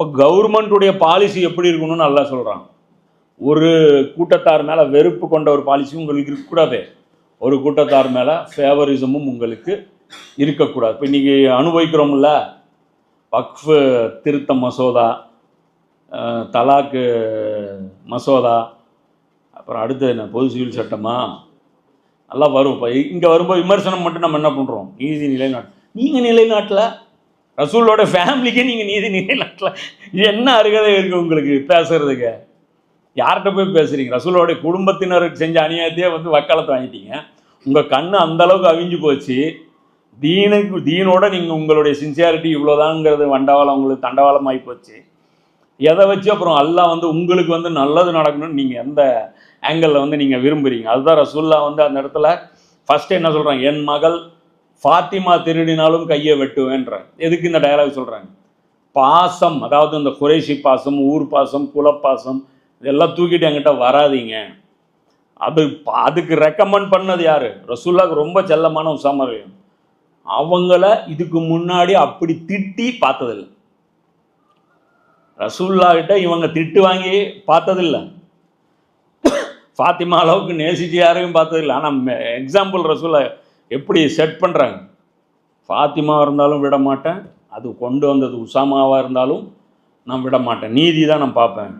அப்போ கவர்மெண்ட்டுடைய பாலிசி எப்படி இருக்கணும்னு நல்லா சொல்கிறான் ஒரு கூட்டத்தார் மேலே வெறுப்பு கொண்ட ஒரு பாலிசியும் உங்களுக்கு இருக்கக்கூடாது ஒரு கூட்டத்தார் மேலே ஃபேவரிசமும் உங்களுக்கு இருக்கக்கூடாது இப்போ இன்றைக்கி அனுபவிக்கிறோம்ல வக்ஃபு திருத்த மசோதா தலாக்கு மசோதா அப்புறம் அடுத்து என்ன பொது சிவில் சட்டமா? நல்லா வரும். இப்போ இங்கே வரும்போது விமர்சனம் மட்டும் நம்ம என்ன பண்ணுறோம் நீதி நிலைநாட்டு நீங்கள் நிலைநாட்டில் ரசூலோட ஃபேமிலிக்கே நீங்கள் நீதி நிலைநாட்டில். என்ன அருகதை இருக்குது உங்களுக்கு பேசுறதுக்கு? யார்கிட்ட போய் பேசுறீங்க? ரசூலோட குடும்பத்தினருக்கு செஞ்ச அநியாயத்தையே வந்து வக்காலத்து வாங்கிட்டீங்க. உங்கள் கண்ணு அந்த அளவுக்கு அவிஞ்சு போச்சு. தீனுக்கு தீனோட நீங்கள் உங்களுடைய சின்சியாரிட்டி இவ்வளோதாங்கிறது வண்டவாளம் உங்களுக்கு தண்டவாளமாகி போச்சு. எதை வச்சு அப்புறம் எல்லாம் வந்து உங்களுக்கு வந்து நல்லது நடக்கணும்னு நீங்கள் எந்த ஆங்கிளில் வந்து நீங்கள் விரும்புகிறீங்க அதுதான் ரசூல்லா வந்து அந்த இடத்துல ஃபஸ்ட்டு என்ன சொல்கிறாங்க என் மகள் ஃபாத்திமா திருடினாலும் கையை வெட்டுவேன்ற எதுக்கு இந்த டயலாக் சொல்கிறாங்க பாசம் அதாவது இந்த குறைசி பாசம் ஊர் பாசம் குலப்பாசம் இதெல்லாம் தூக்கிட்டு என்கிட்ட வராதீங்க. அது அதுக்கு ரெக்கமெண்ட் பண்ணது யார்? ரசூல்லாவுக்கு ரொம்ப செல்லமான உசாமா அவங்கள இதுக்கு முன்னாடி அப்படி திட்டி பார்த்ததில்லை. ரசூல்லாகிட்ட இவங்க திட்டு வாங்கி பார்த்ததில்ல. ஃபாத்திமா அளவுக்கு நேசிச்சு யாரையும் பார்த்ததில்ல. ஆனால் எக்ஸாம்பிள் ரசூல்லா எப்படி செட் பண்ணுறாங்க ஃபாத்திமாவாக இருந்தாலும் விட மாட்டேன். அது கொண்டு வந்தது உசாமாவாக இருந்தாலும் நான் விட மாட்டேன். நீதி தான் நான் பார்ப்பேன்.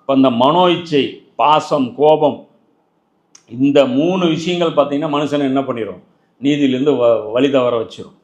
இப்போ இந்த மனோ இச்சை பாசம் கோபம் இந்த மூணு விஷயங்கள் பார்த்தீங்கன்னா மனுஷனை என்ன பண்ணிடும் நீதியிலேருந்து வ வழி தவற வச்சிடும்